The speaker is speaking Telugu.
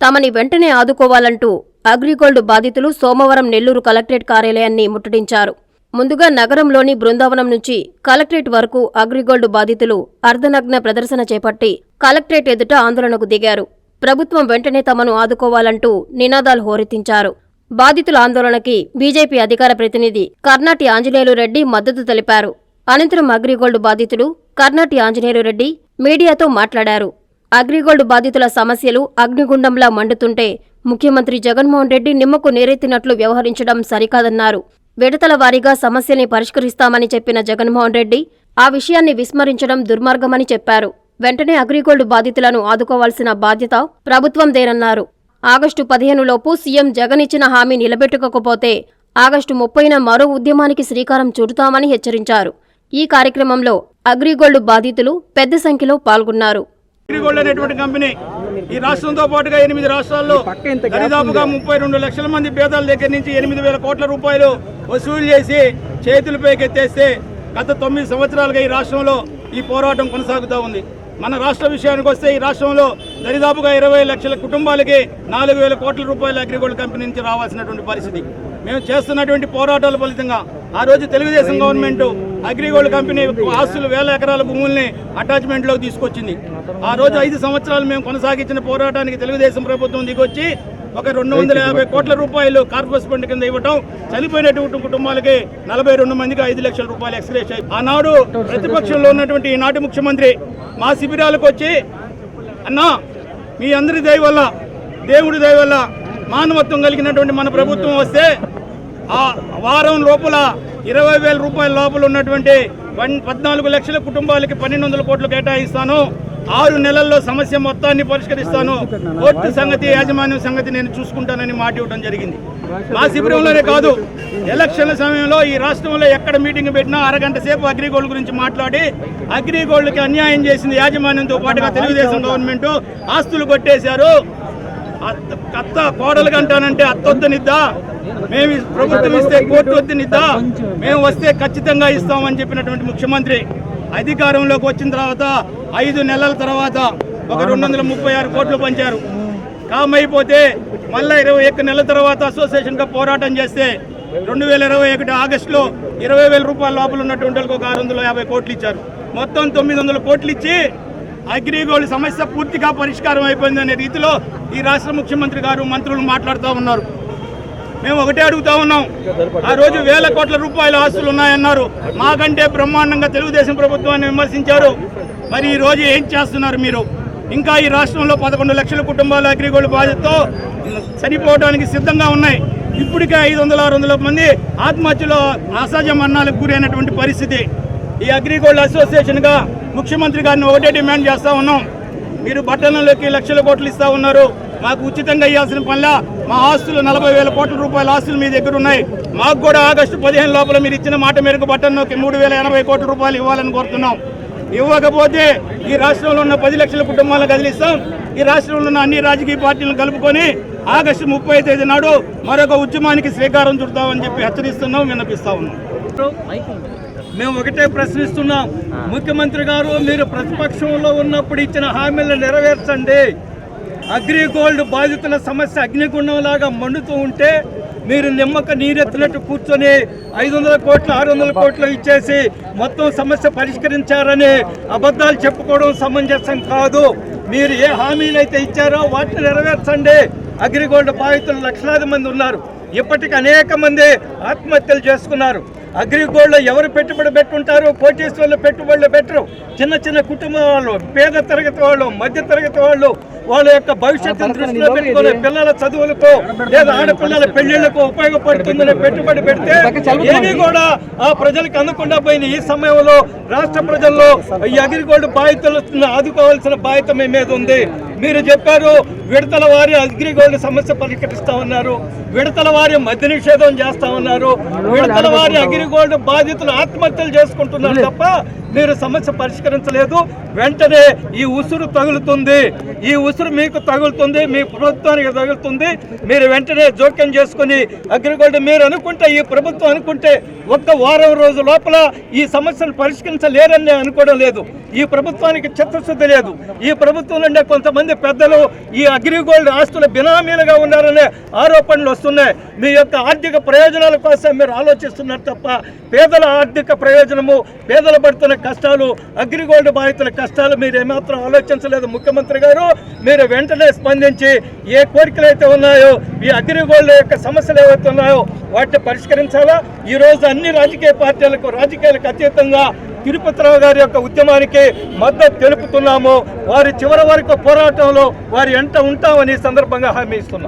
తమని వెంటనే ఆదుకోవాలంటూ అగ్రిగోల్డ్ బాధితులు సోమవారం నెల్లూరు కలెక్టరేట్ కార్యాలయాన్ని ముట్టడించారు. ముందుగా నగరంలోని బృందావనం నుంచి కలెక్టరేట్ వరకు అగ్రిగోల్డ్ బాధితులు అర్ధనగ్న ప్రదర్శన చేపట్టి కలెక్టరేట్ ఎదుట ఆందోళనకు దిగారు. ప్రభుత్వం వెంటనే తమను ఆదుకోవాలంటూ నినాదాలు హోరెత్తించారు. బాధితుల ఆందోళనకి బీజేపీ అధికార ప్రతినిధి కర్ణాటి ఆంజనేయులు రెడ్డి మద్దతు తెలిపారు. అనంతరం అగ్రిగోల్డ్ బాధితులు కర్నాటి ఆంజనేయులు రెడ్డి మీడియాతో మాట్లాడారు. అగ్రిగోల్డ్ బాధితుల సమస్యలు అగ్నిగుండంలా మండుతుంటే ముఖ్యమంత్రి జగన్మోహన్ రెడ్డి నిమ్మకు నీరెత్తినట్లు వ్యవహరించడం సరికాదన్నారు. విడతల వారీగా సమస్యని పరిష్కరిస్తామని చెప్పిన జగన్మోహన్ రెడ్డి ఆ విషయాన్ని విస్మరించడం దుర్మార్గమని చెప్పారు. వెంటనే అగ్రిగోల్డ్ బాధితులను ఆదుకోవాల్సిన బాధ్యత ప్రభుత్వందేనన్నారు ఆగస్టు పదిహేనులోపు సీఎం జగన్ ఇచ్చిన హామీ నిలబెట్టుకోకపోతే ఆగస్టు ముప్పైన మరో ఉద్యమానికి శ్రీకారం చుడతామని హెచ్చరించారు. ఈ కార్యక్రమంలో అగ్రిగోల్డ్ బాధితులు పెద్ద సంఖ్యలో పాల్గొన్నారు. అగ్రిగోల్డ్ అనేటువంటి కంపెనీ ఈ రాష్ట్రంతో పాటుగా ఎనిమిది రాష్ట్రాల్లో దరిదాపుగా ముప్పై రెండు లక్షల మంది పేదల దగ్గర నుంచి ఎనిమిది వేల కోట్ల రూపాయలు వసూలు చేసి చేతులపైకి ఎత్తేస్తే గత తొమ్మిది సంవత్సరాలుగా ఈ రాష్ట్రంలో ఈ పోరాటం కొనసాగుతూ ఉంది. మన రాష్ట్ర విషయానికి వస్తే ఈ రాష్ట్రంలో దరిదాపుగా ఇరవై లక్షల కుటుంబాలకి నాలుగు వేల కోట్ల రూపాయల అగ్రిగోల్డ్ కంపెనీ నుంచి రావాల్సినటువంటి పరిస్థితి. మేము చేస్తున్నటువంటి పోరాటాల ఫలితంగా ఆ రోజు తెలుగుదేశం గవర్నమెంట్ అగ్రిగోల్డ్ కంపెనీ ఆస్తులు వేల ఎకరాల భూముల్ని అటాచ్మెంట్లోకి తీసుకొచ్చింది. ఆ రోజు ఐదు సంవత్సరాలు మేము కొనసాగించిన పోరాటానికి తెలుగుదేశం ప్రభుత్వం దిగొచ్చి ఒక రెండు వందల యాభై కోట్ల రూపాయలు కార్పొరేషన్ ఫండ్ కింద ఇవ్వటం చనిపోయినటువంటి కుటుంబాలకి నలభై రెండు మందికి ఐదు లక్షల రూపాయలు ఎక్స్గ్రేస్ అయ్యి ఆనాడు ప్రతిపక్షంలో ఉన్నటువంటి ఈనాటి ముఖ్యమంత్రి మా శిబిరాలకు వచ్చి అన్నా మీ అందరి దయ వల్ల దేవుడి దయ వల్ల మానవత్వం కలిగినటువంటి మన ప్రభుత్వం వస్తే ఆ వారం లోపల ఇరవై వేల రూపాయల లోపల ఉన్నటువంటి పద్నాలుగు లక్షల కుటుంబాలకి పన్నెండు వందల కోట్లు కేటాయిస్తాను. ఆరు నెలల్లో సమస్య మొత్తాన్ని పరిష్కరిస్తాను. కోర్టు సంగతి యాజమాన్యం సంగతి నేను చూసుకుంటానని మాట ఇవ్వడం జరిగింది. మా శిబిరంలోనే కాదు ఎలక్షన్ల సమయంలో ఈ రాష్ట్రంలో ఎక్కడ మీటింగ్ పెట్టినా అరగంట సేపు అగ్రిగోల్డ్ గురించి మాట్లాడి అగ్రిగోల్డ్కి అన్యాయం చేసింది యాజమాన్యంతో పాటుగా తెలుగుదేశం గవర్నమెంట్ ఆస్తులు కొట్టేశారు. అత్త- కోడలు కంటానంటే అత్తొద్దనిద్దా? మేము ప్రభుత్వం ఇస్తే కోర్టు వద్దనిద్దా మేము వస్తే ఖచ్చితంగా ఇస్తామని చెప్పినటువంటి ముఖ్యమంత్రి. అధికారంలోకి వచ్చిన తర్వాత ఐదు నెలల తర్వాత ఒక రెండు వందల ముప్పై ఆరు కోట్లు పంచారు. కామైపోతే మళ్ళీ ఇరవై ఒక్క నెలల తర్వాత అసోసియేషన్గా పోరాటం చేస్తే రెండు వేల ఇరవై ఒకటి ఆగస్టులో ఇరవై వేల రూపాయల లోపల ఉన్నటువంటి వాళ్ళకి ఒక ఆరు వందల యాభై కోట్లు ఇచ్చారు. మొత్తం తొమ్మిది వందల కోట్లు ఇచ్చి అగ్రిగోల్డ్ సమస్య పూర్తిగా పరిష్కారం అయిపోయిందనే రీతిలో ఈ రాష్ట్ర ముఖ్యమంత్రి గారు మంత్రులు మాట్లాడుతూ ఉన్నారు. మేము ఒకటే అడుగుతా ఉన్నాం. ఆ రోజు వేల కోట్ల రూపాయల ఆస్తులు ఉన్నాయన్నారు. మాకంటే బ్రహ్మాండంగా తెలుగుదేశం ప్రభుత్వాన్ని విమర్శించారు. మరి ఈ రోజు ఏం చేస్తున్నారు మీరు? ఇంకా ఈ రాష్ట్రంలో పదకొండు లక్షల కుటుంబాలు అగ్రిగోల్డ్ బాధ్యతతో చనిపోవడానికి సిద్ధంగా ఉన్నాయి. ఇప్పటికే ఐదు వందల ఆరు వందల మంది ఆత్మహత్యలో అసహజ మరణాలకు గురైనటువంటి పరిస్థితి. ఈ అగ్రిగోల్డ్ అసోసియేషన్గా ముఖ్యమంత్రి గారిని ఒకటే డిమాండ్ చేస్తూ ఉన్నాం. మీరు పట్టణంలోకి లక్షల కోట్లు ఇస్తా ఉన్నారు. మాకు ఉచితంగా ఇవ్వాల్సిన పనిలా మా ఆస్తులు నలభై వేల కోట్ల రూపాయల ఆస్తులు మీ దగ్గర ఉన్నాయి. మాకు కూడా ఆగస్టు పదిహేను లోపల మీరు ఇచ్చిన మాట మేరకు పట్టణంలోకి మూడు వేల ఎనభై కోట్ల రూపాయలు ఇవ్వాలని కోరుతున్నాం. ఇవ్వకపోతే ఈ రాష్ట్రంలో ఉన్న పది లక్షల కుటుంబాలను కదిలిస్తాం. ఈ రాష్ట్రంలో ఉన్న అన్ని రాజకీయ పార్టీలను కలుపుకొని ఆగస్టు ముప్పై తేదీ నాడు మరొక ఉద్యమానికి శ్రీకారం చుడతామని చెప్పి హెచ్చరిస్తున్నాం విన్నపిస్తా ఉన్నాం. మేము ఒకటే ప్రశ్నిస్తున్నాం. ముఖ్యమంత్రి గారు మీరు ప్రతిపక్షంలో ఉన్నప్పుడు ఇచ్చిన హామీలను నెరవేర్చండి. అగ్రిగోల్డ్ బాధితుల సమస్య అగ్నిగుండంలాగా మండుతూ ఉంటే మీరు నిమ్మక నీరెత్తినట్టు కూర్చొని ఐదు వందల కోట్లు ఆరు వందల కోట్లు ఇచ్చేసి మొత్తం సమస్య పరిష్కరించారని అబద్ధాలు చెప్పుకోవడం సమంజసం కాదు. మీరు ఏ హామీలు అయితే ఇచ్చారో వాటిని నెరవేర్చండి. అగ్రిగోల్డ్ బాధితులు లక్షలాది మంది ఉన్నారు. ఇప్పటికి అనేక మంది ఆత్మహత్యలు చేసుకున్నారు. అగ్రిగోల్డ్లో ఎవరు పెట్టుబడి పెట్టుంటారు? కోటీశ్వర్లు పెట్టుబడులు పెట్టరు. చిన్న చిన్న కుటుంబం వాళ్ళు పేద తరగతి వాళ్ళు మధ్య తరగతి వాళ్ళు వాళ్ళ యొక్క భవిష్యత్తును దృష్టిలో పెట్టుకుని పిల్లల చదువులకు లేదా ఆడపిల్లల పెళ్ళిళ్ళకు ఉపయోగపడుతుందని పెట్టుబడి పెడితే ఏది కూడా ఆ ప్రజలకు అందకుండా పోయిన ఈ సమయంలో రాష్ట్ర ప్రజల్లో ఈ అగ్రిగోల్డ్ బాధితులను ఆదుకోవాల్సిన బాధ్యత మీ మీద ఉంది. మీరు చెప్పారు విడతల వారి అగ్రిగోల్డ్ సమస్య పరిష్కరిస్తా ఉన్నారు. విడతల వారి మద్య నిషేధం చేస్తా ఉన్నారు. విడతల వారి అగ్రిగోల్డ్ బాధితులు ఆత్మహత్యలు చేసుకుంటున్నారు తప్ప మీరు సమస్య పరిష్కరించలేదు. వెంటనే ఈ ఉసురు తగులుతుంది. ఈ ఉసురు ఉసురు మీకు తగులుతుంది మీ ప్రభుత్వానికి తగులుతుంది. మీరు వెంటనే జోక్యం చేసుకుని అగ్రిగోల్డ్ మీరు అనుకుంటే ఈ ప్రభుత్వం అనుకుంటే ఒక్క వారం రోజు లోపల ఈ సమస్యను పరిష్కరించలేరని అనుకోవడం లేదు. ఈ ప్రభుత్వానికి చిత్తశుద్ధి లేదు. ఈ ప్రభుత్వం నుండే కొంతమంది పెద్దలు ఈ అగ్రిగోల్డ్ ఆస్తుల బినామీలుగా ఉన్నారనే ఆరోపణలు వస్తున్నాయి. మీ యొక్క ఆర్థిక ప్రయోజనాల కోసం మీరు ఆలోచిస్తున్నారు తప్ప పేదల ఆర్థిక ప్రయోజనము పేదలు పడుతున్న కష్టాలు అగ్రిగోల్డ్ బాధితుల కష్టాలు మీరు ఏమాత్రం ఆలోచించలేదు. ముఖ్యమంత్రి గారు మీరు వెంటనే స్పందించి ఏ కోరికలు అయితే ఉన్నాయో ఈ అగ్రిగోల్డ్ యొక్క సమస్యలు ఏవైతే ఉన్నాయో వాటిని పరిష్కరించాలా? ఈ రోజు అన్ని రాజకీయ పార్టీలకు రాజకీయాలకు అతీతంగా తిరుపతిరావు గారి యొక్క ఉద్యమానికి మద్దతు తెలుపుతున్నాము. వారి చివరి వరకు పోరాటంలో వారి ఎంట ఉంటామని సందర్భంగా హామీ ఇస్తున్నాం.